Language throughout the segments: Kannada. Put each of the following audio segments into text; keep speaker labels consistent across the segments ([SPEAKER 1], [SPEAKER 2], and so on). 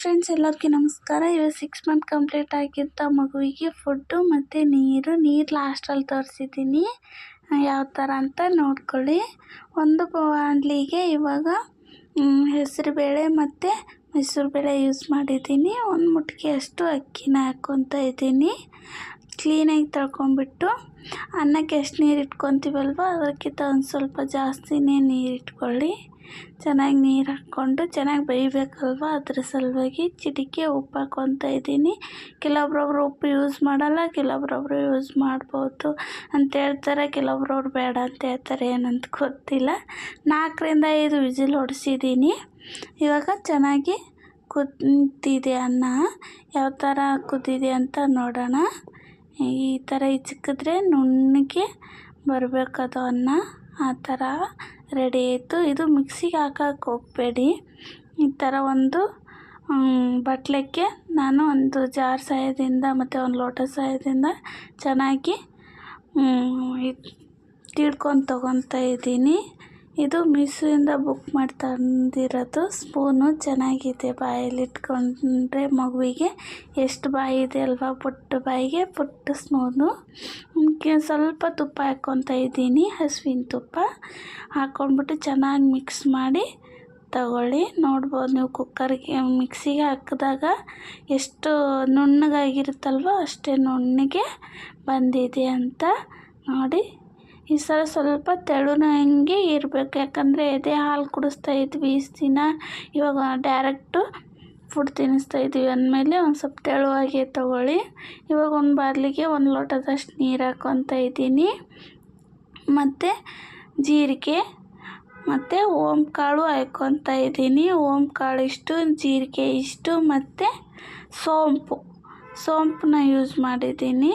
[SPEAKER 1] ಫ್ರೆಂಡ್ಸ್ ಎಲ್ಲರಿಗೂ ನಮಸ್ಕಾರ. ಇವಾಗ ಸಿಕ್ಸ್ ಮಂತ್ ಕಂಪ್ಲೀಟ್ ಆಗಿದ್ದ ಮಗುವಿಗೆ ಫುಡ್ಡು ಮತ್ತು ನೀರು ನೀರು ಲಾಸ್ಟಲ್ಲಿ ತೋರಿಸಿದ್ದೀನಿ. ಯಾವ ಥರ ಅಂತ ನೋಡ್ಕೊಳ್ಳಿ. ಒಂದು ಬಾಂಡ್ಲಿಗೆ ಇವಾಗ ಹೆಸರುಬೇಳೆ ಮತ್ತು ಮೈಸೂರು ಬೇಳೆ ಯೂಸ್ ಮಾಡಿದ್ದೀನಿ. ಒಂದು ಮುಟ್ಟಿಗೆಯಷ್ಟು ಅಕ್ಕಿನ ಹಾಕ್ಕೊತಾ ಇದ್ದೀನಿ. ಕ್ಲೀನಾಗಿ ತಳ್ಕೊಂಡ್ಬಿಟ್ಟು, ಅನ್ನಕ್ಕೆ ಎಷ್ಟು ನೀರು ಇಟ್ಕೊತೀವಲ್ವ, ಅದಕ್ಕಿಂತ ಒಂದು ಸ್ವಲ್ಪ ಜಾಸ್ತಿನೇ ನೀರು ಇಟ್ಕೊಳ್ಳಿ. ಚೆನ್ನಾಗಿ ನೀರು ಹಾಕ್ಕೊಂಡು ಚೆನ್ನಾಗಿ ಬೇಯಬೇಕಲ್ವ? ಅದ್ರ ಸಲುವಾಗಿ ಚಿಟಿಕೆ ಉಪ್ಪು ಹಾಕ್ಕೊತಾ ಇದ್ದೀನಿ. ಕೆಲವೊಬ್ರೊಬ್ರು ಉಪ್ಪು ಯೂಸ್ ಮಾಡಲ್ಲ, ಕೆಲವೊಬ್ರೊಬ್ರು ಯೂಸ್ ಮಾಡ್ಬೋದು. ಅಂತ ಹೇಳ್ತಾರೆ, ಕೆಲವೊಬ್ರವ್ರು ಬೇಡ ಅಂತ ಹೇಳ್ತಾರೆ, ಏನಂತ ಗೊತ್ತಿಲ್ಲ. ನಾಲ್ಕರಿಂದ ಐದು ವಿಸಿಲ್ ಹೊಡೆಸಿದ್ದೀನಿ. ಇವಾಗ ಚೆನ್ನಾಗಿ ಕುದ್ದಿದೆ ಅನ್ನ. ಯಾವ ಥರ ಕುದ್ದಿದೆ ಅಂತ ನೋಡೋಣ. ಈ ಥರ ಚಿಕ್ಕಿದ್ರೆ ನುಣ್ಣಗೆ ಬರಬೇಕದು ಅನ್ನ. ಆ ಥರ ರೆಡಿ ಆಯಿತು. ಇದು ಮಿಕ್ಸಿಗೆ ಹಾಕಕ್ಕೆ ಹೋಗಬೇಡಿ. ಈ ಥರ ಒಂದು ಬಟ್ಲಕ್ಕೆ ನಾನು ಒಂದು ಜಾರ್ ಸಹಾಯದಿಂದ ಮತ್ತು ಒಂದು ಲೋಟ ಸಹಾಯದಿಂದ ಚೆನ್ನಾಗಿ ತಿಳ್ಕೊಂಡು ತೊಗೊತಾ ಇದ್ದೀನಿ. ಇದು ಮೀಶೋಯಿಂದ ಬುಕ್ ಮಾಡಿ ತಂದಿರೋದು ಸ್ಪೂನು ಚೆನ್ನಾಗಿದೆ ಬಾಯಲ್ಲಿ ಇಟ್ಕೊಂಡ್ರೆ ಮಗುವಿಗೆ. ಎಷ್ಟು ಬಾಯಿ ಇದೆ ಅಲ್ವಾ? ಪುಟ್ಟ ಬಾಯಿಗೆ, ಪುಟ್ಟ ಸ್ಪೂನು. ಸ್ವಲ್ಪ ತುಪ್ಪ ಹಾಕ್ಕೊತಾ ಇದ್ದೀನಿ, ಹಸುವಿನ ತುಪ್ಪ. ಹಾಕ್ಕೊಂಡ್ಬಿಟ್ಟು ಚೆನ್ನಾಗಿ ಮಿಕ್ಸ್ ಮಾಡಿ ತಗೊಳ್ಳಿ. ನೋಡ್ಬೋದು ನೀವು ಕುಕ್ಕರ್ಗೆ ಮಿಕ್ಸಿಗೆ ಹಾಕಿದಾಗ ಎಷ್ಟು ನುಣ್ಣಗಾಗಿರುತ್ತಲ್ವೋ ಅಷ್ಟೇ ನುಣ್ಣಗೆ ಬಂದಿದೆ ಅಂತ ನೋಡಿ. ಈ ಸಲ ಸ್ವಲ್ಪ ತೆಳುನಂಗೆ ಇರಬೇಕು. ಯಾಕಂದರೆ ಎದೆ ಹಾಲು ಕುಡಿಸ್ತಾ ಇದ್ವಿ ಇಷ್ಟು ದಿನ. ಇವಾಗ ಡೈರೆಕ್ಟು ಫುಡ್ ತಿನ್ನಿಸ್ತಾ ಇದ್ದೀವಿ ಅಂದಮೇಲೆ ಒಂದು ಸ್ವಲ್ಪ ತೆಳುವಾಗೆ ತೊಗೊಳ್ಳಿ. ಇವಾಗ ಒಂದು ಬಾರ್ಲಿಗೆ ಒಂದು ಲೋಟದಷ್ಟು ನೀರು ಹಾಕ್ಕೊತಾ ಇದ್ದೀನಿ. ಮತ್ತು ಜೀರಿಗೆ, ಮತ್ತು ಓಮ್ ಕಾಳು ಹಾಕ್ಕೊತಾ ಇದ್ದೀನಿ. ಓಮ್ ಕಾಳು ಇಷ್ಟು, ಜೀರಿಗೆ ಇಷ್ಟು, ಮತ್ತು ಸೋಂಪು. ಸೋಂಪನ್ನ ಯೂಸ್ ಮಾಡಿದ್ದೀನಿ.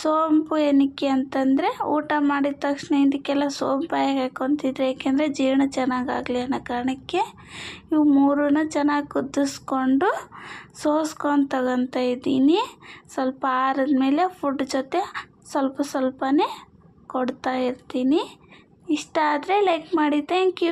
[SPEAKER 1] ಸೋಂಪು ಏನಕ್ಕೆ ಅಂತಂದರೆ ಊಟ ಮಾಡಿದ ತಕ್ಷಣ ಇದಕ್ಕೆಲ್ಲ ಸೋಂಪು ಹೇಗೆ ಹಾಕ್ಕೊತಿದ್ರೆ ಏಕೆಂದರೆ ಜೀರ್ಣ ಚೆನ್ನಾಗಾಗಲಿ ಅನ್ನೋ ಕಾರಣಕ್ಕೆ ಇವು ಮೂರನ್ನ ಚೆನ್ನಾಗಿ ಕುದಿಸ್ಕೊಂಡು ಸೋಸ್ಕೊಂಡು ತಗೊತಾ ಇದ್ದೀನಿ. ಸ್ವಲ್ಪ ಆರಿದ್ಮೇಲೆ ಫುಡ್ ಜೊತೆ ಸ್ವಲ್ಪ ಸ್ವಲ್ಪನೇ ಕೊಡ್ತಾ ಇರ್ತೀನಿ. ಇಷ್ಟ ಆದರೆ ಲೈಕ್ ಮಾಡಿ ಥ್ಯಾಂಕ್ ಯು